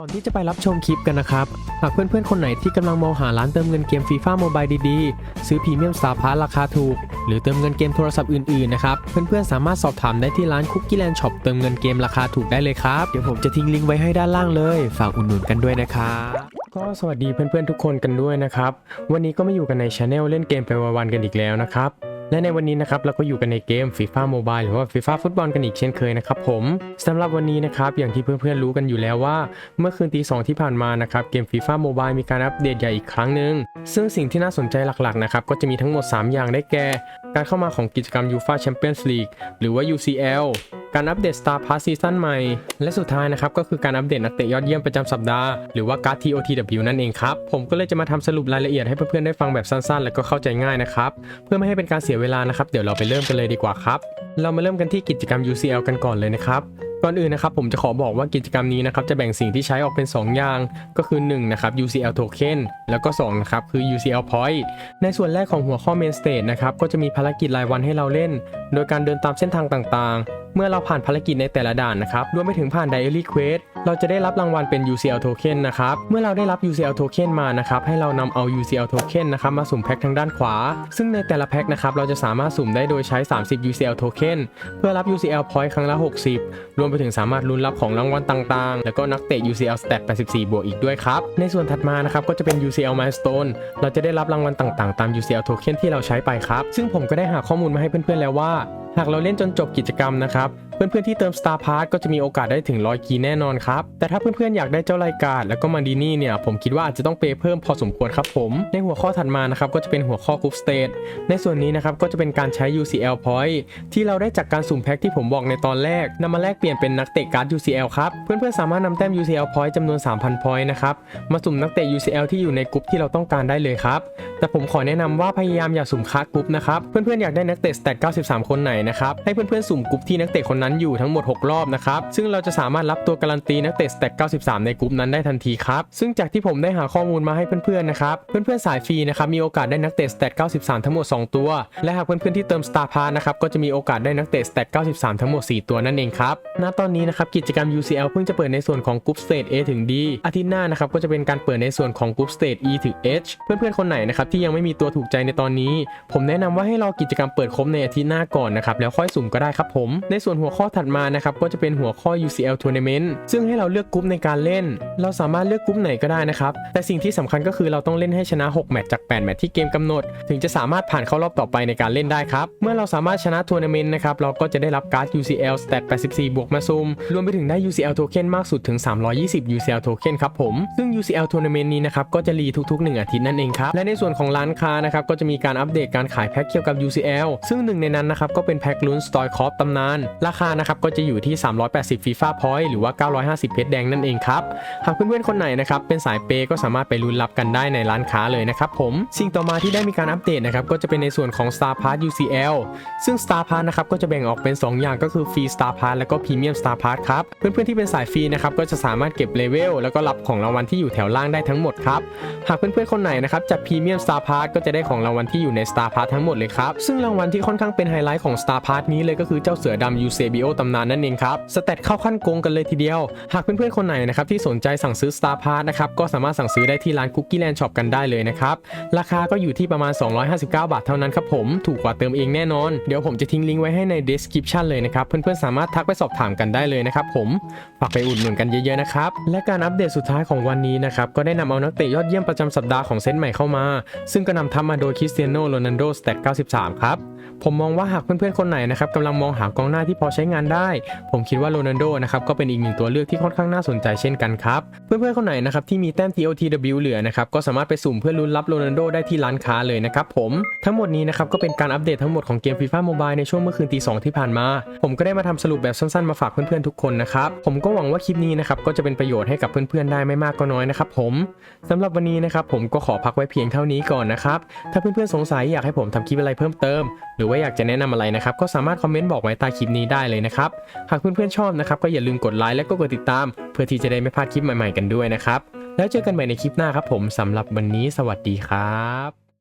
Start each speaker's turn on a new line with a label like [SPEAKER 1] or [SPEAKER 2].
[SPEAKER 1] ก่อนที่จะไปรับชมคลิปกันนะครับ หากเพื่อนๆ คนไหนที่กำลังมองหาร้านเติมเงินเกมฟีฟ่าโมบายดีๆ ซื้อพรีเมียมสตาร์พาร์ราคาถูก หรือเติมเงินเกมโทรศัพท์อื่นๆ นะครับ เพื่อนๆ สามารถสอบถามได้ที่ร้านคุกกี้แลนด์ช็อปเติมเงินเกมราคาถูกได้เลยครับ เดี๋ยวผมจะทิ้งลิงก์ไว้ให้ด้านล่างเลย ฝากอุดหนุนกันด้วยนะครับก็สวัสดีเพื่อนๆ ทุกคนกันด้วยนะครับ วันนี้ก็มาอยู่กันในช anel เล่นเกมไปวันๆกันอีกแล้วนะครับ และในวันนี้นะครับเราก็อยู่กันในเกม FIFA Mobile หรือว่า FIFA ฟุตบอลกันอีกเช่นเคยนะครับผมสำหรับวันนี้นะครับอย่างที่เพื่อนๆรู้กันอยู่แล้วว่า เมื่อคืนตีสองที่ผ่านมานะครับเกม FIFA Mobile มีการอัปเดตใหญ่อีกครั้งหนึ่งซึ่งสิ่งที่น่าสนใจหลักๆนะครับก็จะมีทั้งหมด 3 อย่างได้แก่ การเข้ามาของกิจกรรม UEFA Champions League หรือว่า UCL การอัปเดต Star Pass ซีซั่นใหม่ และสุดท้ายนะครับก็คือการอัปเดตนักเตะยอดเยี่ยมประจำสัปดาห์หรือว่าการ์ด TOTW นั่นเองครับ ผมก็เลยจะมาทำสรุปรายละเอียดให้เพื่อนๆได้ฟังแบบสั้นๆ และก็เข้าใจง่ายนะครับ เพื่อไม่ให้เป็นการเสียเวลานะครับ เดี๋ยวเราไปเริ่มกันเลยดีกว่าครับ เรามาเริ่มกันที่กิจกรรม UCL กันก่อนเลยนะครับก่อนอื่นนะครับผมจะขอบอกว่ากิจกรรมนี้นะครับจะแบ่งสิ่งที่ใช้ออกเป็น 2 อย่าง ก็คือ1นะครับ UCL token แล้วก็2นะครับคือ UCL point ในส่วนแรกของหัวข้อ main stage นะครับก็จะมีภารกิจรายวันให้เราเล่น โดยการเดินตามเส้นทางต่างๆ เมื่อเราผ่านภารกิจในแต่ละด่านนะครับรวมไปถึงผ่าน Diary Quest เราจะได้รับรางวัลเป็น UCL token นะครับ เมื่อเราได้รับ UCL token มานะครับ ให้เรานำเอา UCL token นะครับ มาสุ่มแพ็คทางด้านขวา ซึ่งในแต่ละแพ็คนะครับ เราจะสามารถสุ่มได้โดยใช้ 30 UCL token เพื่อรับ UCL point ครั้งละ 60 รวมไปถึงสามารถลุ้นรับของรางวัลต่างๆ แล้วก็นักเตะ UCL stat 84 บวกอีกด้วยครับ ในส่วนถัดมานะครับ ก็จะเป็น UCL milestone เราจะได้รับรางวัลต่างๆ ตาม UCL token ที่เราใช้ไปครับ ซึ่งผมก็ได้หาข้อมูลมาให้เพื่อนๆแล้วว่า หากเราเล่นจนจบกิจกรรมนะครับ เพื่อนๆที่เติม Star Pass ก็จะมีโอกาสได้ถึง 100 กีแน่นอนครับ แต่ถ้าเพื่อนๆอยากได้เจ้ารายการแล้วก็มาดีนี่เนี่ย ผมคิดว่าอาจจะต้องเปย์เพิ่มพอสมควรครับผม ในหัวข้อถัดมานะครับก็จะเป็นหัวข้อ Group Stage ในส่วนนี้นะครับก็จะเป็นการใช้ UCL Point ที่เราได้จากการสุ่มแพ็คที่ผมบอกในตอนแรกนำมาแลกเปลี่ยนเป็นนักเตะการ์ด UCL ครับ เพื่อนๆสามารถนำแต้ม UCL Point จำนวน 3,000 Point นะครับมาสุ่มนักเตะ UCL ที่อยู่ในกลุ่มที่เราต้องการได้เลยครับแต่ผมขอแนะนำว่าพยายามอย่าสุ่มค้ากรุ๊ปนะครับเพื่อนๆอยากได้นักเตะสแตท93 คนไหนนะครับให้เพื่อนๆสุ่มกรุ๊ปที่นักเตะคนนั้นอยู่ทั้งหมด 6 รอบนะครับ ซึ่งเราจะสามารถรับตัวการันตีนักเตะสแตท93 ในกรุ๊ปนั้นได้ทันทีครับ ซึ่งจากที่ผมได้หาข้อมูลมาให้เพื่อนๆนะครับ เพื่อนๆสายฟรีนะครับมีโอกาสได้นักเตะสแตท93 ทั้งหมด 2 ตัว และหากเพื่อนๆที่เติม Star Pass นะครับก็จะมีโอกาสได้นักเตะสแตท93 ทั้งหมด 4 ตัวนั่นเองครับณตอนนี้นะครับกิจกรรม UCL เพิ่งจะเปิดในส่วนของกรุ๊ปสเตท A ถึง D อาทิตย์หน้านะครับก็จะเป็นการเปิดในส่วนของกรุ๊ปสเตท E ถึง H เพื่อนๆคนไหนนะครับที่ยังไม่มีตัวถูกใจในตอนนี้ ผมแนะนำว่าให้รอกิจกรรมเปิดครบในอาทิตย์หน้าก่อนนะครับแล้วค่อยสุ่มก็ได้ครับผมในส่วนหัวข้อถัดมานะครับก็จะเป็นหัวข้อ UCL Tournament ซึ่งให้เราเลือกกรุ๊ปในการเล่น เราสามารถเลือกกรุ๊ปไหนก็ได้นะครับ แต่สิ่งที่สำคัญก็คือเราต้องเล่นให้ชนะ6แมตช์จาก8แมตช์ที่เกมกำหนด ถึงจะสามารถผ่านเข้ารอบต่อไปในการเล่นได้ครับ เมื่อเราสามารถชนะทัวร์นาเมนต์นะครับเราก็จะได้รับการ์ด UCL Stat 84 บวกมาซุมรวมไปถึงได้ UCL Token มากสุดถึง 320 UCL Token ครับผมซึ่ง UCL Tournament นี้นะครับก็จะรีทุกๆ 1 อาทิตย์นั่นเองครับและในส่วนของร้านค้านะครับก็จะมีการอัปเดตการขายแพ็คเกี่ยวกับ UCL ซึ่งหนึ่งในนั้นนะครับก็เป็นแพ็คลุ้นสตอยคอฟตำนานราคานะครับก็จะอยู่ที่ 380 FIFA Point หรือว่า 950 เพชรแดงนั่นเองครับ หากเพื่อนๆคนไหนนะครับเป็นสายเปย์ก็สามารถไปลุ้นรับกันได้ในร้านค้าเลยนะครับผม สิ่งต่อมาที่ได้มีการอัปเดตนะครับก็จะเป็นในส่วนของ Star Pass UCL ซึ่ง Star Pass นะครับก็จะแบ่งออกเป็น 2 อย่างก็คือฟรี Star Pass แล้วก็ Premium Star Pass ครับ เพื่อนๆที่เป็นสายฟรีนะครับก็จะสามารถเก็บเลเวลแล้วก็รับของรางวัลที่อยู่แถวล่างได้ทั้งหมดครับ หากเพื่อนๆคนไหนนะครับจัด Premium Star Pass ก็จะได้ของรางวัลที่อยู่ใน Star Pass ทั้งหมดเลยครับ ซึ่งรางวัลที่ค่อนข้างเป็นไฮไลท์ของ Star Pass นี้เลยก็คือเจ้าเสือดำ Eusebio ตำนานนั่นเองครับสเตตเข้าขั้นโกงกันเลยทีเดียว หากเพื่อนๆคนไหนนะครับที่สนใจสั่งซื้อ Star Pass นะครับก็สามารถสั่งซื้อได้ที่ร้าน Cookie Land Shop กันได้เลยนะครับราคาก็อยู่ที่ประมาณ 259 บาทเท่านั้นครับผมถูกกว่าเติมเองแน่นอนเดี๋ยวผมจะทิ้งลิงก์ไว้ให้ใน description เลยนะครับเพื่อนๆสามารถทักไปสอบถามกันได้เลยนะครับผมฝากไปอุดหนุนกันเยอะๆนะครับและการอัปเดตสุดท้ายของวันนี้นะครับก็ได้นำเอานักเตะยอดเยี่ยมประจำสัปดาห์ของเซตใหม่เข้ามา ซึ่งก็นำทัพมาโดยคริสเตียโนโรนัลโดสเตต93 ครับ ผมมองว่าหากเพื่อนๆคนไหนนะครับกำลังมองหากองหน้าที่พอใช้งานได้ ผมคิดว่าโรนัลโดนะครับก็เป็นอีกหนึ่งตัวเลือกที่ค่อนข้างน่าสนใจเช่นกันครับ เพื่อนๆคนไหนนะครับที่มีแต้ม TOTW เหลือนะครับก็สามารถไปสุ่มเพื่อลุ้นรับโรนัลโดได้ที่ร้านค้าเลยนะครับผมทั้งหมดนี้นะครับก็เป็นการอัปเดตทั้งหมดของเกม FIFA Mobile ในช่วงเมื่อคืนตีสองที่ผ่านมา ผมก็ได้มาทำสรุปแบบสั้นๆมาฝากเพื่อนๆทุกคนนะครับผมก็หวังว่าคลิปนี้นะครับก็จะเป็นประโยชน์ให้กับเพื่อนๆได้ไม่มากก็น้อยนะครับผมสำหรับวันนี้นะครับผมก็ขอพักไว้เพียงเท่านี้ก่อนนะครับถ้าเพื่อนๆสงสัยอยากให้ผมทำคลิปอะไรเพิ่มเติม หรือว่าอยากจะแนะนำอะไรนะครับก็สามารถคอมเมนต์บอกไว้ใต้คลิปนี้ได้เลยนะครับ หากเพื่อนๆชอบนะครับก็อย่าลืมกดไลค์และก็กดติดตาม เพื่อที่จะได้ไม่พลาดคลิปใหม่ๆกันด้วยนะครับ แล้วเจอกันใหม่ในคลิปหน้าครับผมสำหรับวันนี้สวัสดีครับ